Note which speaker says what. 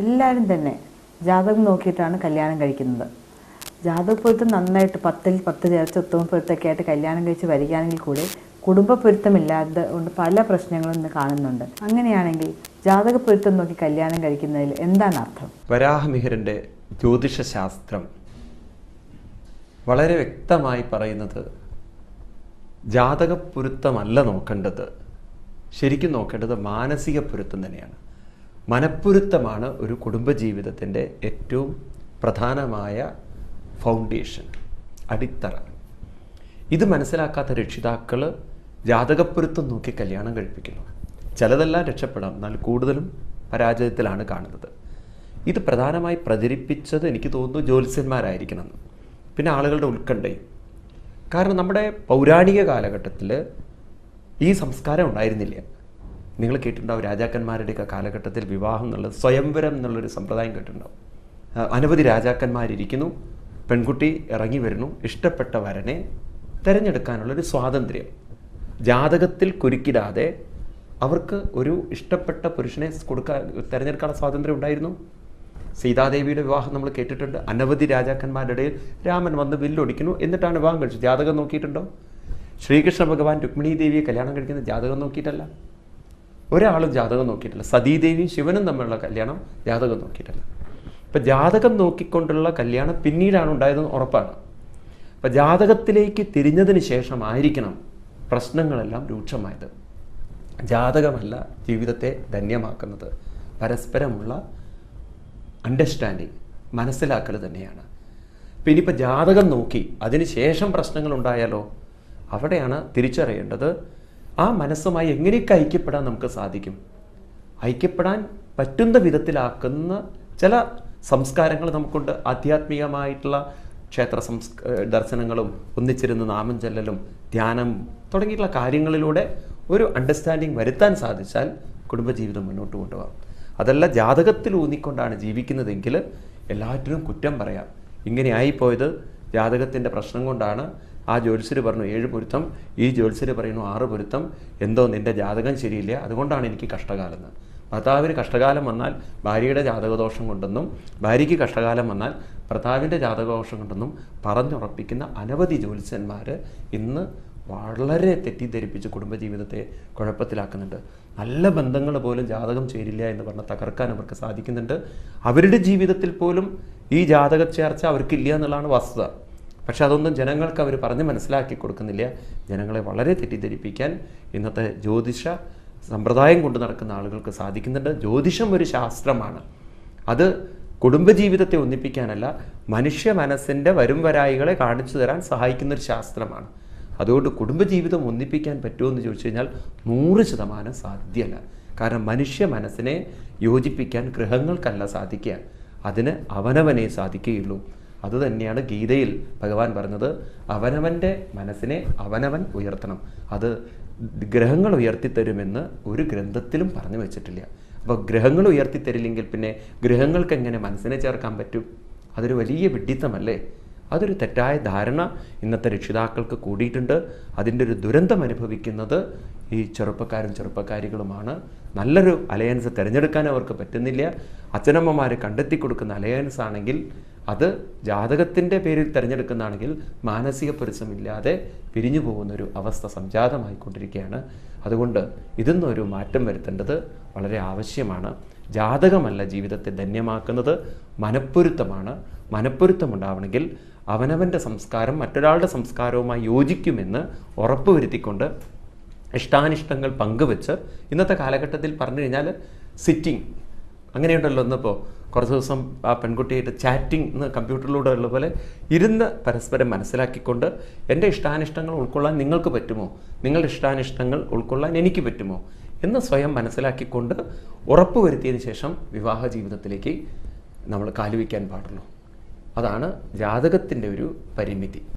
Speaker 1: എല്ലാവരും തന്നെ ജാതകം നോക്കിയിട്ടാണ് കല്യാണം കഴിക്കുന്നത്. ജാതക പൊരുത്തം നന്നായിട്ട് പത്തിൽ പത്ത് ചേർച്ച ഉത്തമ പൊരുത്തമൊക്കെ ആയിട്ട് കല്യാണം കഴിച്ച് വരികയാണെങ്കിൽ കൂടി കുടുംബ പൊരുത്തമില്ലാതെ കൊണ്ട് പല പ്രശ്നങ്ങളും ഇന്ന് കാണുന്നുണ്ട്. അങ്ങനെയാണെങ്കിൽ ജാതക പൊരുത്തം നോക്കി കല്യാണം കഴിക്കുന്നതിൽ എന്താണ് അർത്ഥം?
Speaker 2: വരാഹമിഹിരന്റെ ജ്യോതിഷശാസ്ത്രം വളരെ വ്യക്തമായി പറയുന്നത് ജാതക പൊരുത്തമല്ല നോക്കേണ്ടത്. ശരിക്കും നോക്കേണ്ടത് മാനസിക പൊരുത്തം തന്നെയാണ്. മനപ്പൊരുത്തമാണ് ഒരു കുടുംബജീവിതത്തിന്റെ ഏറ്റവും പ്രധാനമായ ഫൗണ്ടേഷൻ അടിത്തറ. ഇത് മനസ്സിലാക്കാത്ത രക്ഷിതാക്കൾ ജാതകപ്പൊരുത്തം നോക്കി കല്യാണം കഴിപ്പിക്കുന്നു. ചിലതെല്ലാം രക്ഷപ്പെടാം എന്നാൽ കൂടുതലും പരാജയത്തിലാണ് കാണുന്നത്. ഇത് പ്രധാനമായി പ്രചരിപ്പിച്ചത് എനിക്ക് തോന്നുന്നു ജ്യോത്സ്യന്മാരായിരിക്കണം. പിന്നെ ആളുകളുടെ ഉത്കണ്ഠയും. കാരണം നമ്മുടെ പൗരാണിക കാലഘട്ടത്തിൽ ഈ സംസ്കാരം ഉണ്ടായിരുന്നില്ല. നിങ്ങൾ കേട്ടിട്ടുണ്ടാവും രാജാക്കന്മാരുടെയൊക്കെ കാലഘട്ടത്തിൽ വിവാഹം എന്നുള്ളത് സ്വയംവരം എന്നുള്ളൊരു സമ്പ്രദായം കേട്ടിട്ടുണ്ടാവും. അനവധി രാജാക്കന്മാരിരിക്കുന്നു. പെൺകുട്ടി ഇറങ്ങി വരുന്നു. ഇഷ്ടപ്പെട്ട വരനെ തിരഞ്ഞെടുക്കാനുള്ളൊരു സ്വാതന്ത്ര്യം. ജാതകത്തിൽ കുരുക്കിടാതെ അവർക്ക് ഒരു ഇഷ്ടപ്പെട്ട പുരുഷനെ കൊടുക്കാൻ തിരഞ്ഞെടുക്കാനുള്ള സ്വാതന്ത്ര്യം ഉണ്ടായിരുന്നു. സീതാദേവിയുടെ വിവാഹം നമ്മൾ കേട്ടിട്ടുണ്ട്. അനവധി രാജാക്കന്മാരുടെ ഇടയിൽ രാമൻ വന്ന് വില്ലൊടിക്കുന്നു. എന്നിട്ടാണ് വിവാഹം കഴിച്ചത്. ജാതകം നോക്കിയിട്ടുണ്ടോ? ശ്രീകൃഷ്ണ ഭഗവാൻ രുക്മിണി ദേവിയെ കല്യാണം കഴിക്കുന്ന ജാതകം നോക്കിയിട്ടല്ല. ഒരാളും ജാതകം നോക്കിയിട്ടില്ല. സതീദേവിയും ശിവനും തമ്മിലുള്ള കല്യാണം ജാതകം നോക്കിയിട്ടില്ല. ഇപ്പം ജാതകം നോക്കിക്കൊണ്ടുള്ള കല്യാണം പിന്നീടാണ് ഉണ്ടായതെന്ന് ഉറപ്പാണ്. അപ്പം ജാതകത്തിലേക്ക് തിരിഞ്ഞതിന് ശേഷമായിരിക്കണം പ്രശ്നങ്ങളെല്ലാം രൂക്ഷമായത്. ജാതകമല്ല ജീവിതത്തെ ധന്യമാക്കുന്നത്. പരസ്പരമുള്ള അണ്ടർസ്റ്റാൻഡിങ് മനസ്സിലാക്കൽ തന്നെയാണ്. ഇപ്പം ഇനിയിപ്പോൾ ജാതകം നോക്കി അതിനുശേഷം പ്രശ്നങ്ങൾ ഉണ്ടായാലോ? അവിടെയാണ് തിരിച്ചറിയേണ്ടത്. ആ മനസ്സുമായി എങ്ങനെയൊക്കെ ഐക്യപ്പെടാൻ നമുക്ക് സാധിക്കും? ഐക്യപ്പെടാൻ പറ്റുന്ന വിധത്തിലാക്കുന്ന ചില സംസ്കാരങ്ങൾ നമുക്കുണ്ട്. ആധ്യാത്മികമായിട്ടുള്ള ക്ഷേത്ര സംസ് ദർശനങ്ങളും ഒന്നിച്ചിരുന്ന് നാമം ചെല്ലലും ധ്യാനം തുടങ്ങിയിട്ടുള്ള കാര്യങ്ങളിലൂടെ ഒരു അണ്ടർസ്റ്റാൻഡിങ് വരുത്താൻ സാധിച്ചാൽ കുടുംബജീവിതം മുന്നോട്ട് കൊണ്ടുപോകാം. അതല്ല ജാതകത്തിൽ ഊന്നിക്കൊണ്ടാണ് ജീവിക്കുന്നതെങ്കിൽ എല്ലാറ്റിനും കുറ്റം പറയാം. ഇങ്ങനെ ആയിപ്പോയത് ജാതകത്തിന്റെ പ്രശ്നം കൊണ്ടാണ് ആ ജ്യോത്സ്യർ പറഞ്ഞു ഏഴ് പൊരുത്തം. ഈ ജ്യോത്സ്യർ പറയുന്നു ആറ് പൊരുത്തം. എന്തോ നിന്റെ ജാതകം ശരിയില്ല. അതുകൊണ്ടാണ് എനിക്ക് കഷ്ടകാലം എന്ന്. ഭർത്താവിന് കഷ്ടകാലം വന്നാൽ ഭാര്യയുടെ ജാതകദോഷം കൊണ്ടെന്നും ഭാര്യയ്ക്ക് കഷ്ടകാലം വന്നാൽ ഭർത്താവിന്റെ ജാതകദോഷം കൊണ്ടെന്നും പറഞ്ഞുറപ്പിക്കുന്ന അനവധി ജ്യോത്സ്യന്മാർ ഇന്ന് വളരെ തെറ്റിദ്ധരിപ്പിച്ച് കുടുംബജീവിതത്തെ കുഴപ്പത്തിലാക്കുന്നുണ്ട്. നല്ല ബന്ധങ്ങൾ പോലും ജാതകം ചേരില്ല എന്ന് പറഞ്ഞ് തകർക്കാൻ അവർക്ക് സാധിക്കുന്നുണ്ട്. അവരുടെ ജീവിതത്തിൽ പോലും ഈ ജാതക ചേർച്ച അവർക്കില്ല എന്നുള്ളതാണ് വസ്തുത. പക്ഷെ അതൊന്നും ജനങ്ങൾക്ക് അവർ പറഞ്ഞ് മനസ്സിലാക്കി കൊടുക്കുന്നില്ല. ജനങ്ങളെ വളരെ തെറ്റിദ്ധരിപ്പിക്കാൻ ഇന്നത്തെ ജ്യോതിഷ സമ്പ്രദായം കൊണ്ട് നടക്കുന്ന ആളുകൾക്ക് സാധിക്കുന്നുണ്ട്. ജ്യോതിഷം ഒരു ശാസ്ത്രമാണ്. അത് കുടുംബജീവിതത്തെ ഒന്നിപ്പിക്കാനല്ല മനുഷ്യ മനസ്സിന്റെ വരും വരായികളെ കാണിച്ചു തരാൻ സഹായിക്കുന്ന ഒരു ശാസ്ത്രമാണ്. അതുകൊണ്ട് കുടുംബജീവിതം ഒന്നിപ്പിക്കാൻ പറ്റുമോ എന്ന് ചോദിച്ചു കഴിഞ്ഞാൽ നൂറ് ശതമാനം സാധ്യമല്ല. കാരണം മനുഷ്യ മനസ്സിനെ യോജിപ്പിക്കാൻ ഗ്രഹങ്ങൾക്കല്ല സാധിക്കുക. അതിന് അവനവനെ സാധിക്കുകയുള്ളൂ. അതുതന്നെയാണ് ഗീതയിൽ ഭഗവാൻ പറഞ്ഞത് അവനവന്റെ മനസ്സിനെ അവനവൻ ഉയർത്തണം. അത് ഗ്രഹങ്ങൾ ഉയർത്തിത്തരുമെന്ന് ഒരു ഗ്രന്ഥത്തിലും പറഞ്ഞു വെച്ചിട്ടില്ല. അപ്പോൾ ഗ്രഹങ്ങൾ ഉയർത്തിത്തരില്ലെങ്കിൽ പിന്നെ ഗ്രഹങ്ങൾക്ക് എങ്ങനെ മനസ്സിനെ ചേർക്കാൻ പറ്റും? അതൊരു വലിയ വിഡ്ഢിത്തമല്ലേ? അതൊരു തെറ്റായ ധാരണ ഇന്നത്തെ രക്ഷിതാക്കൾക്ക് കൂടിയിട്ടുണ്ട്. അതിന്റെ ഒരു ദുരന്തം അനുഭവിക്കുന്നത് ഈ ചെറുപ്പക്കാരും ചെറുപ്പക്കാരികളുമാണ്. നല്ലൊരു അലയൻസ് തിരഞ്ഞെടുക്കാൻ അവർക്ക് പറ്റുന്നില്ല. അച്ഛനമ്മമാർ കണ്ടെത്തി കൊടുക്കുന്ന അലയൻസ് ആണെങ്കിൽ അത് ജാതകത്തിന്റെ പേരിൽ തിരഞ്ഞെടുക്കുന്നതാണെങ്കിൽ മാനസിക പൊരുത്തമില്ലാതെ പിരിഞ്ഞു പോകുന്നൊരു അവസ്ഥ സംജാതമായിക്കൊണ്ടിരിക്കുകയാണ്. അതുകൊണ്ട് ഇതിന്നൊരു മാറ്റം വരുത്തേണ്ടത് വളരെ ആവശ്യമാണ്. ജാതകമല്ല ജീവിതത്തെ ധന്യമാക്കുന്നത്. മനപ്പൊരുത്തമാണ്. മനപ്പൊരുത്തമുണ്ടാവണമെങ്കിൽ അവനവന്റെ സംസ്കാരം മറ്റൊരാളുടെ സംസ്കാരവുമായി യോജിക്കുമെന്ന് ഉറപ്പുവരുത്തിക്കൊണ്ട് ഇഷ്ടാനിഷ്ടങ്ങൾ പങ്കുവെച്ച് ഇന്നത്തെ കാലഘട്ടത്തിൽ പറഞ്ഞു കഴിഞ്ഞാൽ സിറ്റിംഗ് അങ്ങനെയുണ്ടല്ലോ ഇന്നിപ്പോൾ കുറച്ച് ദിവസം ആ പെൺകുട്ടിയായിട്ട് ചാറ്റിംഗ് എന്ന് കമ്പ്യൂട്ടറിലൂടെ ഉള്ള പോലെ ഇരുന്ന് പരസ്പരം മനസ്സിലാക്കിക്കൊണ്ട് എന്റെ ഇഷ്ടാനിഷ്ടങ്ങൾ ഉൾക്കൊള്ളാൻ നിങ്ങൾക്ക് പറ്റുമോ? നിങ്ങളുടെ ഇഷ്ടാനിഷ്ടങ്ങൾ ഉൾക്കൊള്ളാൻ എനിക്ക് പറ്റുമോ? എന്ന് സ്വയം മനസ്സിലാക്കിക്കൊണ്ട് ഉറപ്പുവരുത്തിയതിന് ശേഷം വിവാഹ ജീവിതത്തിലേക്ക് നമ്മൾ കാലുവയ്ക്കാൻ പാടുള്ളൂ. അതാണ് ജാതകത്തിന്റെ ഒരു പരിമിതി.